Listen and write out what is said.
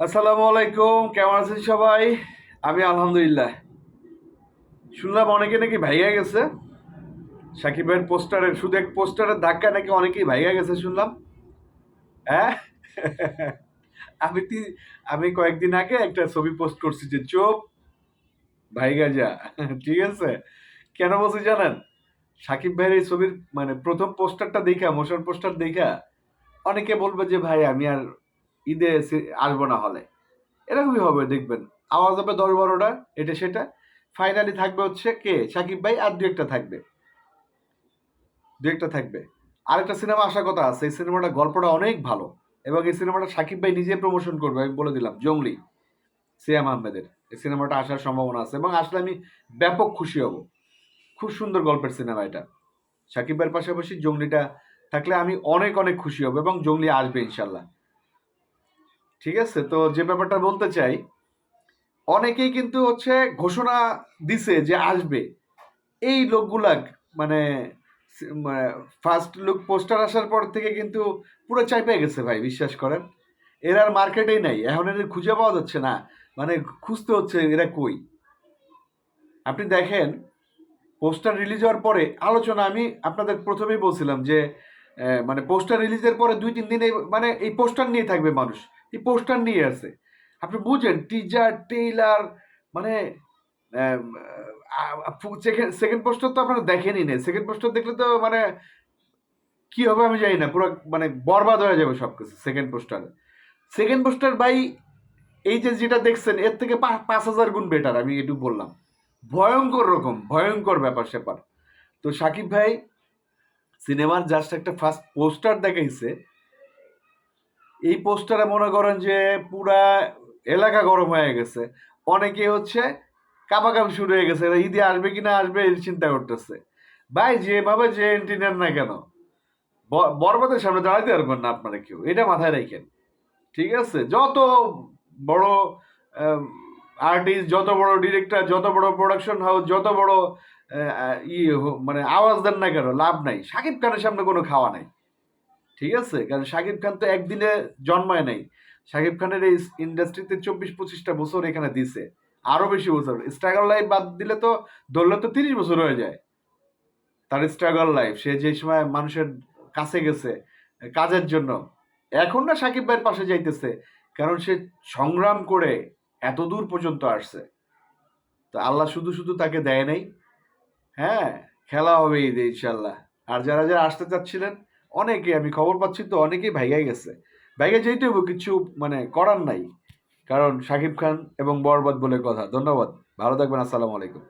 আসসালামু আলাইকুম, কেমন আছেন সবাই? আমি আলহামদুলিল্লাহ। শুনলাম অনেকে নাকি ভাইয়া গেছে। সাকিব ভাইয়ের পোস্টারের, শুধু এক পোস্টারের ধাক্কা নাকি অনেকেই ভাইয়া গেছে শুনলাম। হ্যাঁ? আমি আমি কয়েকদিন আগে একটা ছবি পোস্ট করছি যে, চোপ, ভাইগা যা। ঠিক আছে? কেন বলছি জানেন? সাকিব ভাইয়ের এই ছবির মানে প্রথম পোস্টারটা দেখা, মোশন পোস্টার দেখা, অনেকে বলবে যে, ভাই, আমি আর ঈদে আসব না হলে। এরকমই হবে, দেখবেন। আওয়াজ হবে দশ বারোটা, এটা সেটা। ফাইনালি থাকবে হচ্ছে কে? সাকিব ভাই আর দু একটা থাকবে। দু একটা থাকবে। আরেকটা সিনেমা আসার কথা আছে, এই সিনেমাটা গল্পটা অনেক ভালো। এবং এই সিনেমাটা সাকিব ভাই নিজে প্রমোশন করবে, আমি বলে দিলাম, জঙ্গলি। সিয়াম আহমেদের। এই সিনেমাটা আসার সম্ভাবনা আছে এবং আসলে আমি ব্যাপক খুশি হব। খুব সুন্দর গল্পের সিনেমা এটা। সাকিব ভাইয়ের পাশাপাশি জঙ্গলিটা থাকলে আমি অনেক অনেক খুশি হব এবং জঙ্গলি আসবে ইনশাল্লাহ। ঠিক আছে? তো যে ব্যাপারটা বলতে চাই, অনেকেই কিন্তু হচ্ছে ঘোষণা দিছে যে আসবে। এই লোকগুলা মানে ফার্স্ট লুক পোস্টার আসার পর থেকে কিন্তু পুরো চাইপে গেছে ভাই, বিশ্বাস করেন। এরা আর মার্কেটেই নাই, এখন এদের খুঁজে পাওয়া যাচ্ছে না। মানে খুঁজতে হচ্ছে এরা কই? আপনি দেখেন পোস্টার রিলিজ হওয়ার পরে আলোচনা আমি আপনাদের প্রথমেই বলছিলাম যে মানে পোস্টার রিলিজের পরে দুই তিন দিন মানে এই পোস্টার নিয়ে থাকবে মানুষ। এই পোস্টার নিয়ে আছে। আপনি বুঝেন টিজার টেইলার মানে সেকেন্ড পোস্টার তো আপনারা দেখেনই না সেকেন্ড পোস্টার দেখলে তো মানে কি হবে আমি জানি না, পুরো মানে বরবাদ হয়ে যাবে সব কিছু সেকেন্ড পোস্টারে সেকেন্ড পোস্টার বাই এই যে যেটা দেখছেন, এর থেকে পাঁচ হাজার গুণ বেটার আমি একটু বললাম। ভয়ঙ্কর রকম, ভয়ঙ্কর ব্যাপার স্যাপার। তো সাকিব ভাই সিনেমার জাস্ট একটা ফার্স্ট পোস্টার দেখাইছে। এই পোস্টারে মনে করেন যে পুরা এলাকা গরম হয়ে গেছে। অনেকে হচ্ছে কাপাকাপি শুরু হয়ে গেছে। এরা ঈদে আসবে কি না আসবে এই চিন্তা করতেছে। ভাই, যেভাবে যে এন্ট্রি নেন না কেন বরবাদের সামনে দাঁড়াতে পারবেন না আপনারা কেউ। এটা মাথায় রাখেন। ঠিক আছে? যত বড় আর্টিস্ট যত বড় ডিরেক্টর যত বড় প্রোডাকশন হাউস যত বড় ই মানে আওয়াজ দেন না কেন, লাভ নাই। শাকিব খানের সামনে কোনো খাওয়া নাই। ঠিক আছে? কারণ শাকিব খান তো একদিনে জন্মায় নাই। শাকিব খানের এই ইন্ডাস্ট্রিতে চব্বিশ পঁচিশটা বছর এখানে দিছে। আরও বেশি বছর। স্ট্রাগল লাইফ বাদ দিলে তো ধরলে তো তিরিশ বছর হয়ে যায়। তার স্ট্রাগল লাইফ সে যে সময় মানুষের কাছে গেছে কাজের জন্য। এখন না সাকিব ভাইয়ের পাশে যাইতেছে। কারণ সে সংগ্রাম করে এত দূর পর্যন্ত আসছে। তো আল্লাহ শুধু শুধু তাকে দেয় নাই। হ্যাঁ খেলা হবে ঈদে ইনশাল্লাহ আর যারা যারা আসতে চাচ্ছিলেন অনেকে, আমি খবর পাচ্ছি তো, অনেকেই ভাইগাই গেছে। ভাইগে যেহেতু কিছু মানে করার নাই। কারণ শাকিব খান এবং বরবাদ বলে কথা। ধন্যবাদ। ভালো থাকবেন, আসসালামু আলাইকুম।